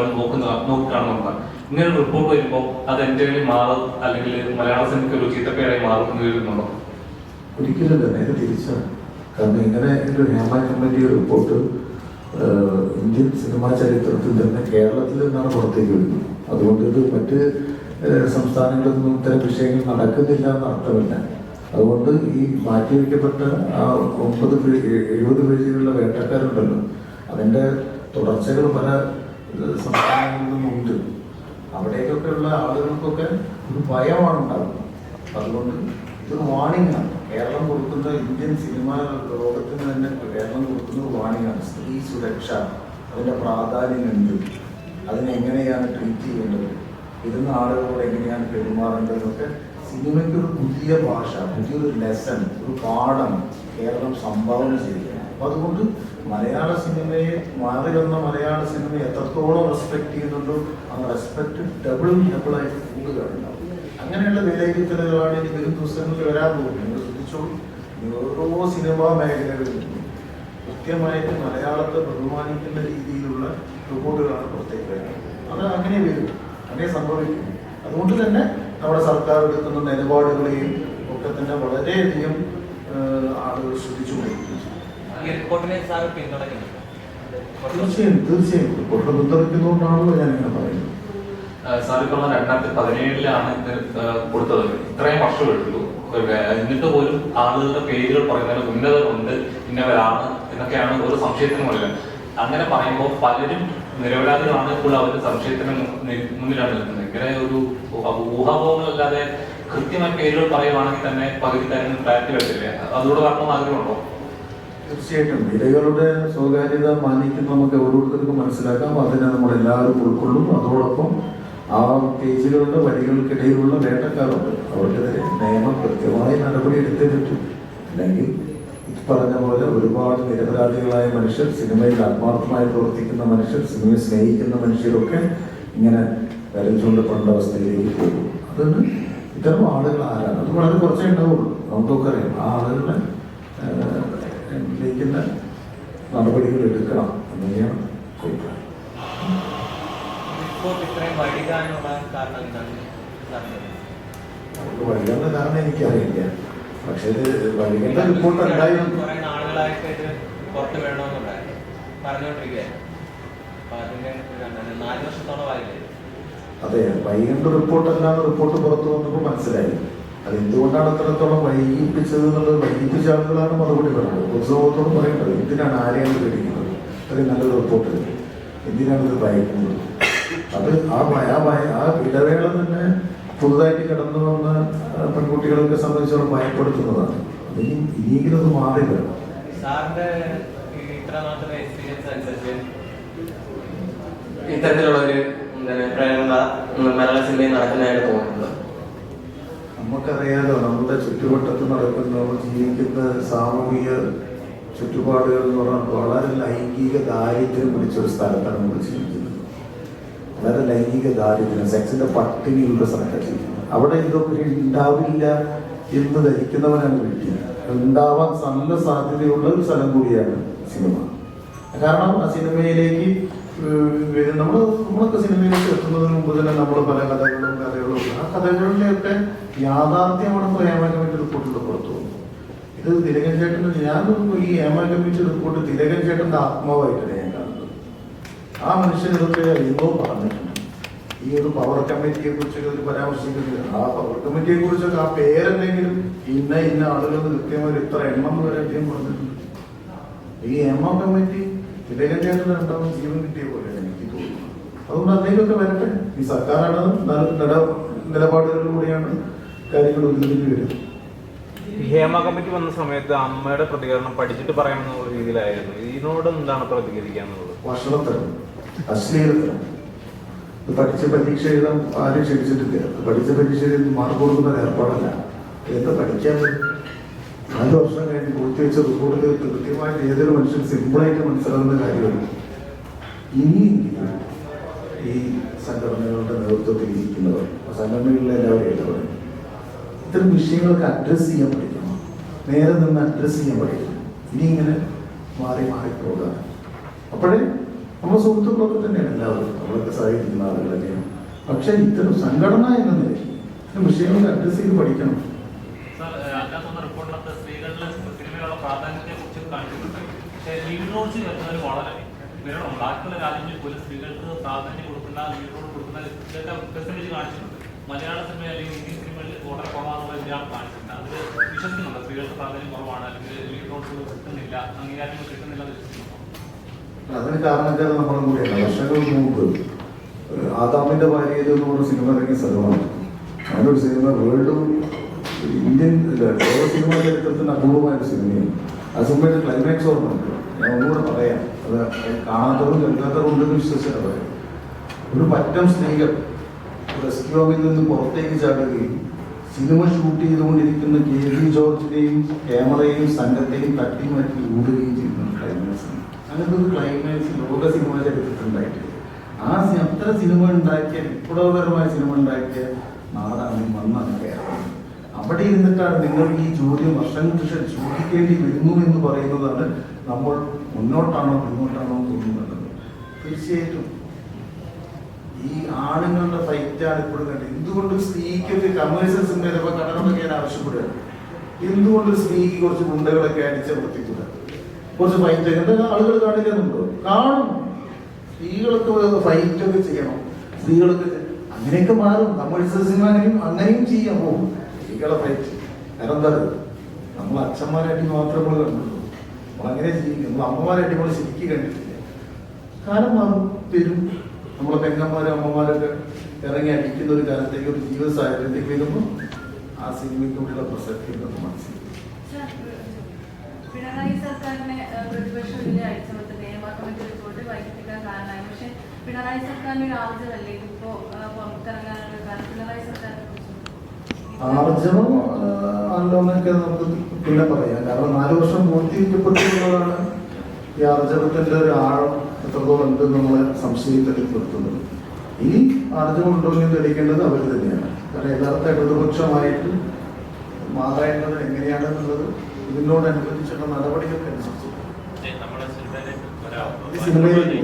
അവർ നോക്കുന്ന നോക്കുകയാണെന്നുള്ളത് ഇങ്ങനെ ഒരു റിപ്പോർട്ട് വരുമ്പോൾ അത് എന്റെ മാറും അല്ലെങ്കിൽ മലയാള സിനിമയ്ക്ക് ഒരു ചീത്തപ്പേരായി മാറും എന്ന് കരുതുന്നുണ്ടോ ഒരിക്കലും തന്നെ തിരിച്ചാണ്. കാരണം ഇങ്ങനെ ഒരു Hema committee report Indian cinema ചരിത്രത്തിൽ തന്നെ കേരളത്തിൽ നിന്നാണ് പുറത്തേക്ക് വരുന്നത്. അതുകൊണ്ട് ഇത് മറ്റ് സംസ്ഥാനങ്ങളിൽ നിന്നും ഇത്തരം വിഷയങ്ങൾ നടക്കുന്നില്ല എന്ന അർത്ഥമില്ല. അതുകൊണ്ട് ഈ മാറ്റിവെക്കപ്പെട്ട ആ ഒമ്പത് എഴുപത് പേജുകളുടെ വേട്ടക്കാരുണ്ടല്ലോ അതിന്റെ തുടർച്ചകൾ പല ഉള്ള അവിടേക്കൊക്കെയുള്ള ആളുകൾക്കൊക്കെ ഒരു ഭയമാണ് ഉണ്ടാകുന്നത് അതുകൊണ്ട് ഇതൊരു വാണിംഗ് ആണ്. കേരളം കൊടുക്കുന്ന ഇന്ത്യൻ സിനിമ ലോകത്തിന് തന്നെ കേരളം കൊടുക്കുന്ന വാണിംഗ് ആണ്. സ്ത്രീ സുരക്ഷ അതിന്റെ പ്രാധാന്യം എന്ത്? അതിനെങ്ങനെയാണ് ട്രീറ്റ് ചെയ്യേണ്ടത്? ഇരുന്ന ആളുകളോട് എങ്ങനെയാണ് പെരുമാറേണ്ടതെന്നൊക്കെ സിനിമയ്ക്ക് ഒരു പുതിയ ഭാഷ പുതിയൊരു ലെസൺ ഒരു പാഠം കേരളം സംഭാവന ചെയ്യുകയാണ് അപ്പൊ അതുകൊണ്ട് മലയാള സിനിമയെ മാറി വന്ന മലയാള സിനിമയെ എത്രത്തോളം റെസ്പെക്ട് ചെയ്യുന്നുണ്ടോ ആ റെസ്പെക്ട് ഡബിളായിട്ട് ആയിട്ട് കൂടുകയാണ് അങ്ങനെയുള്ള വിലയിരുത്തലുകളാണ് ഇനി വരും ദിവസങ്ങളിൽ വരാൻ പോകുന്നത് നിങ്ങൾ ശ്രദ്ധിച്ചോളൂ. ഓരോ സിനിമാ മേഖലകളിലും കൃത്യമായിട്ട് മലയാളത്തെ ബഹുമാനിക്കുന്ന രീതിയിലുള്ള റിപ്പോർട്ടുകളാണ് പുറത്തേക്ക് വരുന്നത്. അത് അങ്ങനെ വരും. അങ്ങനെ സംഭവിക്കും. അതുകൊണ്ട് തന്നെ നമ്മുടെ സർക്കാർ എടുക്കുന്ന നിലപാടുകളെയും ഒക്കെ തന്നെ വളരെയധികം ആളുകൾ ശ്രദ്ധിച്ചുകൊണ്ടിരിക്കുന്നു. തീർച്ചയായും തീർച്ചയായും. റിപ്പോർട്ടിനെ പിന്തുണയ്ക്കുന്നതുകൊണ്ടാണല്ലോ ഞാൻ ഇങ്ങനെ പറയുന്നത്. ഇപ്പോൾ രണ്ടായിരത്തി പതിനേഴിലാണ് കൊടുത്തത്. ഇത്രയും വർഷം എടുത്തു എന്നിട്ട് പോലും ആളുകളുടെ പേരുകൾ പറയുന്നതിന് ഉന്നതരുണ്ട് ഇന്നവരാണ് എന്നൊക്കെയാണ് ഒരു സംശയത്തിന് അങ്ങനെ പറയുമ്പോൾ പലരും നിരപരാധികളാണ് ഇപ്പോൾ അവരുടെ സംശയത്തിന് മുന്നിലാണ് നിൽക്കുന്നത്. ഇങ്ങനെ ഒരു ഊഹാപോഹങ്ങളല്ലാതെ കൃത്യമായ പേരുകൾ പറയുവാണെങ്കിൽ തന്നെ പകുതി കാര്യം ക്ലാരിറ്റി വരത്തില്ലേ? അതുകൂടെ വരണമെന്ന് ആഗ്രഹമുണ്ടോ? തീർച്ചയായിട്ടും. വിലകളുടെ സ്വകാര്യത മാനിക്കുന്ന നമുക്ക് ഓരോരുത്തർക്കും മനസ്സിലാക്കാം. അതിനെ നമ്മൾ എല്ലാവരും ഉൾക്കൊള്ളും. അതോടൊപ്പം ആ കേസുകളുടെ വരികൾക്കിടയിലുള്ള വേട്ടക്കാരുണ്ട്. അവർക്കെതിരെ നിയമം കൃത്യമായി നടപടി എടുത്തേ പറ്റും അല്ലെങ്കിൽ പറഞ്ഞ പോലെ ഒരുപാട് നിരപരാധികളായ മനുഷ്യർ സിനിമയിൽ ആത്മാർത്ഥമായി പ്രവർത്തിക്കുന്ന മനുഷ്യർ സിനിമയെ സ്നേഹിക്കുന്ന മനുഷ്യരൊക്കെ ഇങ്ങനെ വരച്ചുകൊണ്ട് പണ്ട അവസ്ഥയിലേക്ക് പോകും. അതിന് ഇത്തരം ആളുകൾ ആരാണ്? അത് വളരെ കുറച്ചേ ഉണ്ടാവുള്ളൂ. നമുക്കൊക്കെ അറിയാം. ആ ആളുകളെ ഏഹ്, ലയിക്കുന്ന നടപടികൾ എടുക്കണം അഭിപ്രായം റിപ്പോർട്ട് ഇത്രയും വൈകാനുള്ള കാരണം എനിക്കറിയില്ല. പക്ഷേ ഇത് വഴികളുടെ റിപ്പോർട്ട് ഇത് പുറത്ത് വേണമെന്നുണ്ടായിരുന്നു പറഞ്ഞുകൊണ്ടിരിക്കുകയായിരുന്നു അതെ വൈകിട്ട് റിപ്പോർട്ട് അല്ലാതെ റിപ്പോർട്ട് പുറത്തു വന്നപ്പോൾ മനസ്സിലായി. അത് എന്തുകൊണ്ടാണ് അത്രത്തോളം വൈകിപ്പിച്ചത് എന്നുള്ളത് വൈകിപ്പിച്ച ആളുകളാണ് മറുപടി പറയുന്നത് ഉത്സവത്തോട് പറയേണ്ടത് എന്തിനാണ് ആരെയാണ് പേടിക്കുന്നത്? അതിൽ നല്ലൊരു റിപ്പോർട്ട് എന്തിനാണ് ഇത് ഭയക്കുന്നത് അത് ആ ഭയ ഭയ ആ ഇടവേള തന്നെ പുതുതായിട്ട് കിടന്നു വന്ന പെൺകുട്ടികളൊക്കെ സംബന്ധിച്ചോളം ഭയപ്പെടുത്തുന്നതാണ്. ഇനി ഇനിയെങ്കിലും അത് മാറി വരണം സാറിന്റെ ഈ ഇത്ര എക്സ്പീരിയൻസ് അനുസരിച്ച് ഇത്തരത്തിലുള്ള ഒരു പ്രേരണ മലയാള സിനിമയിൽ നടക്കുന്നതായിട്ട് തോന്നുന്നത് നമുക്കറിയാലോ നമ്മുടെ ചുറ്റുവട്ടത്ത് നടക്കുന്ന ജീവിക്കുന്ന സാമൂഹിക ചുറ്റുപാടുകൾ എന്ന് പറഞ്ഞാൽ വളരെ ലൈംഗിക ദാരിദ്ര്യം പിടിച്ച ഒരു സ്ഥലത്താണ് നമ്മൾ ജീവിക്കുന്നത്. വളരെ ലൈംഗിക ദാരിദ്ര്യം സെക്സിന്റെ പട്ടിണിയുള്ള സ്ഥലത്താണ് ജീവിക്കുന്നത്. അവിടെ ഇതൊക്കെ ഉണ്ടാവില്ല എന്ന് ധരിക്കുന്നവരാണ് വീട്ടിൽ ഉണ്ടാവാൻ നല്ല സാധ്യതയുള്ള ഒരു സ്ഥലം കൂടിയാണ് സിനിമ. കാരണം ആ സിനിമയിലേക്ക് നമ്മൾ നമ്മളൊക്കെ സിനിമയിലേക്ക് എത്തുന്നതിന് മുമ്പ് തന്നെ നമ്മൾ പല കഥകളും കഥകളും ആ കഥകളിലെയൊക്കെ യാഥാർത്ഥ്യമാണെന്ന് ഹേമ കമ്മിറ്റി പുറത്തു വന്നു. ഇത് തിലകൻ ചേട്ടൻ ഞാൻ ഈ ഹേമ കമ്മിറ്റി റിപ്പോർട്ട് തിലകൻ ചേട്ടന്റെ ആത്മാവായിട്ടാണ് ഞാൻ കാണുന്നത്. ആ മനുഷ്യൻ ഇതൊക്കെ എന്തോ പറഞ്ഞിട്ടുണ്ട്. ഈ ഒരു പവർ കമ്മിറ്റിയെ കുറിച്ചൊക്കെ ഒരു പരാമർശിക്കുന്നത് ആ പവർ കമ്മിറ്റിയെ കുറിച്ചൊക്കെ ആ പേരെന്തെങ്കിലും ഇന്ന ഇന്ന ആളുകൾ കൃത്യമായി ഇത്ര എണ്ണം വരെ അദ്ദേഹം പറഞ്ഞിട്ടുണ്ട്. ഈ എം എം കമ്മിറ്റി തിലകൻ ചേട്ടൻ രണ്ടാമത് ജീവൻ കിട്ടിയ പോലെയാണ് എനിക്ക് തോന്നുന്നത്. അതുകൊണ്ട് അദ്ദേഹമൊക്കെ വരട്ടെ. ഈ സർക്കാരാണ് നില- നില- നിലപാടുകളിലൂടെയാണ് കാര്യങ്ങൾ വരുന്നത് ഹേമ കമ്മിറ്റി വന്ന സമയത്ത് അമ്മയുടെ പ്രതികരണം പഠിച്ചിട്ട് പറയാമെന്നുള്ള രീതിയിലായിരുന്നു. ഇതിനോട് എന്താണ് പ്രതികരിക്കാന്നുള്ളത് ഭക്ഷണത്തരം അശ്ലീലത്തരം. പഠിച്ച പരീക്ഷ എഴുതാൻ ആരും ക്ഷണിച്ചിട്ടില്ല. പഠിച്ച പരീക്ഷ എഴുതി മാർക്ക് കൊടുക്കുന്ന ഏർപ്പാടല്ല. എന്താ പഠിക്കാൻ നാല് വർഷം കഴിഞ്ഞ് പൂർത്തിവെച്ച റിപ്പോർട്ടിൽ കൃത്യമായിട്ട് ഏതൊരു മനുഷ്യൻ സിമ്പിളായിട്ട് മനസ്സിലാകുന്ന കാര്യമാണ്. ഇനി ഈ സംഘടനകളുടെ നേതൃത്വത്തിൽ ഇരിക്കുന്നവർ സംഘടനകളിലെല്ലാവരും എല്ലാവരും ഇടപെടും ഇത്തരം വിഷയങ്ങളൊക്കെ അഡ്രസ്സ് ചെയ്യാൻ പഠിക്കണം. നേരെ നിന്ന് അഡ്രസ്സ് ചെയ്യാൻ പഠിക്കണം. ഇനി ഇങ്ങനെ മാറി മാറി പോകാം. അപ്പോഴേ നമ്മുടെ സുഹൃത്തുക്കളൊക്കെ തന്നെയാണ് എല്ലാവരും. നമ്മളൊക്കെ ആളുകൾ തന്നെയാണ് പക്ഷെ ഇത്തരം സംഘടന എന്ന നിലയിൽ ഇത്തരം വിഷയങ്ങളൊക്കെ അഡ്രസ് ചെയ്ത് പഠിക്കണം. സ്ത്രീകൾക്ക് പ്രാധാന്യം കൊടുക്കുന്ന കൊടുക്കുന്ന മലയാള സിനിമ അല്ലെങ്കിൽ ഇന്ത്യൻ സിനിമയിൽ വളരെ കുറവാണെന്നുള്ള ഇതാണ് കാണിച്ചിട്ടുണ്ട്. അതിൽ വിശ്വസിക്കുന്നുണ്ട്? സ്ത്രീകൾക്ക് പ്രാധാന്യം കുറവാണ് അല്ലെങ്കിൽ ലീഡ് കിട്ടുന്നില്ല അംഗീകാരങ്ങൾ കിട്ടുന്നില്ല എന്ന് വിശ്വസിക്കുന്നു അതിന് നമ്മളും കൂടിയാണ്. വർഷങ്ങൾക്ക് മുമ്പ് ആദാമിന്റെ ഭാര്യയിൽ എന്ന് സിനിമ ഇറങ്ങിയ സ്ഥലമാണ്. അതിനൊരു സിനിമ വേൾഡ് ഇന്ത്യൻ ലോക സിനിമ ചരിത്രത്തിന് അപൂർവമായ ഒരു സിനിമയാണ്. ആ സിനിമയുടെ ക്ലൈമാക്സ് ഓർമ്മയുണ്ട് ഞാൻ ഒന്നുകൂടെ പറയാം. അത് കാണാത്തവരും കേൾക്കാത്തവരും ഉണ്ടെന്ന് വിശ്വസിച്ചാണ് പറയാം ഒരു പറ്റം സ്ത്രീകൾ റെസ്ക്യൂ ഹോമിൽ നിന്ന് പുറത്തേക്ക് ചാടുകയും സിനിമ ഷൂട്ട് ചെയ്തുകൊണ്ടിരിക്കുന്ന കെ ജി ജോർജിനെയും ക്യാമറയെയും സംഘത്തെയും തട്ടി മാറ്റി ഓടുകയും ചെയ്യുന്ന ക്ലൈമാക്സ് അങ്ങനത്തെ ഒരു ക്ലൈമാക്സ് ലോക സിനിമ ചരിത്രത്തിലുണ്ടായിട്ടില്ല ആ അത്ര സിനിമ ഉണ്ടാക്കിയ വിപ്ലവകരമായ സിനിമ ഉണ്ടാക്കിയ നാടാണ് മണ്ണാണ് കേരളം. അവിടെ ഇരുന്നിട്ടാണ് നിങ്ങൾ ഈ ചോദ്യം വർഷങ്ങൾക്ക് ശേഷം ചോദിക്കേണ്ടി വരുന്നു എന്ന് പറയുന്നതാണ് നമ്മൾ മുന്നോട്ടാണോ പിന്നോട്ടാണോ തോന്നുന്നത്. തീർച്ചയായിട്ടും ഈ ആണുങ്ങളുടെ ഫൈറ്റാണ് ഇപ്പോഴും കണ്ടത്. എന്തുകൊണ്ട് സ്ത്രീക്കൊക്കെ കമേഴ്സ്യൽ സിനിമ ചിലപ്പോൾ കടനൊക്കെ ഞാൻ ആവശ്യപ്പെടുകയാണ് എന്തുകൊണ്ട് ഒരു സ്ത്രീക്ക് കുറച്ച് ഗുണ്ടകളൊക്കെ അടിച്ചമർത്തിക്കൂടാ കുറച്ച് ഫൈറ്റ് എന്തൊക്കെ ആളുകൾ കാണിക്കുന്നുണ്ടോ? കാണും. സ്ത്രീകളൊക്കെ ഫൈറ്റ് ഒക്കെ ചെയ്യണം. സ്ത്രീകളൊക്കെ അങ്ങനെയൊക്കെ മാറും. കമേഴ്സ്യൽ സിനിമ അങ്ങനെയും അങ്ങനെയും ചെയ്യാൻ പോകും. സ്ത്രീകളെ ഫൈറ്റ് കാരണം എന്താ? നമ്മൾ അച്ഛന്മാരെ അടി മാത്രമേ നമ്മൾ കണ്ടുള്ളൂ നമ്മളങ്ങനെ ജീവിക്കും. നമ്മൾ അമ്മമാരായിട്ട് നമ്മൾ ശരിക്കും കണ്ടിട്ടില്ല. കാരണം മാറും വരും നമ്മളെ പെങ്ങന്മാരും അമ്മമാരൊക്കെ ഇറങ്ങി അടിക്കുന്ന ഒരു കാലത്തേക്ക് ഒരു ജീവിത സാഹചര്യത്തിൽ വരുമ്പോൾ ആ സിനിമയ്ക്കുള്ള പ്രസക്തി ഉണ്ടെന്ന് മനസ്സിലാക്കും പിണറായി സർക്കാരിനെ ഏഹ്, പ്രതിപക്ഷം ഇതിനെ അടിച്ചമർത്തി നിയമസഭയ്ക്ക് റിപ്പോർട്ട് വൈകിപ്പിക്കാൻ കാരണമായി. പക്ഷെ പിണറായി സർക്കാരിന്റെ ഒരു ആർജവല്ലേ ഇതിപ്പോ ഏഹ്, പുറത്തിറങ്ങാനുള്ള കാരണം പിണറായി സർക്കാരിനെ കുറിച്ച്. ആർജവം അല്ലോന്നൊക്കെ നമുക്ക് പിന്നെ പറയാം. കാരണം നാല് വർഷം പൂർത്തീകരിക്കപ്പെട്ടുള്ളതാണ് ഈ ആർജവത്തിന്റെ ഒരു ആഴം. എത്രത്തോളം ഉണ്ട് നമ്മളെ നിർത്തുന്നത് ഇനി ആർജവം ഉണ്ടോ എന്ന് തെളിയിക്കേണ്ടത് അവർ തന്നെയാണ്. കാരണം യഥാർത്ഥ ഇടതുപക്ഷമായിട്ട് മാറേണ്ടത് എങ്ങനെയാണെന്നുള്ളത് ഇതിനോടനുബന്ധിച്ചുള്ള നടപടികൾക്ക് അനുസരിച്ച് സിനിമയിൽ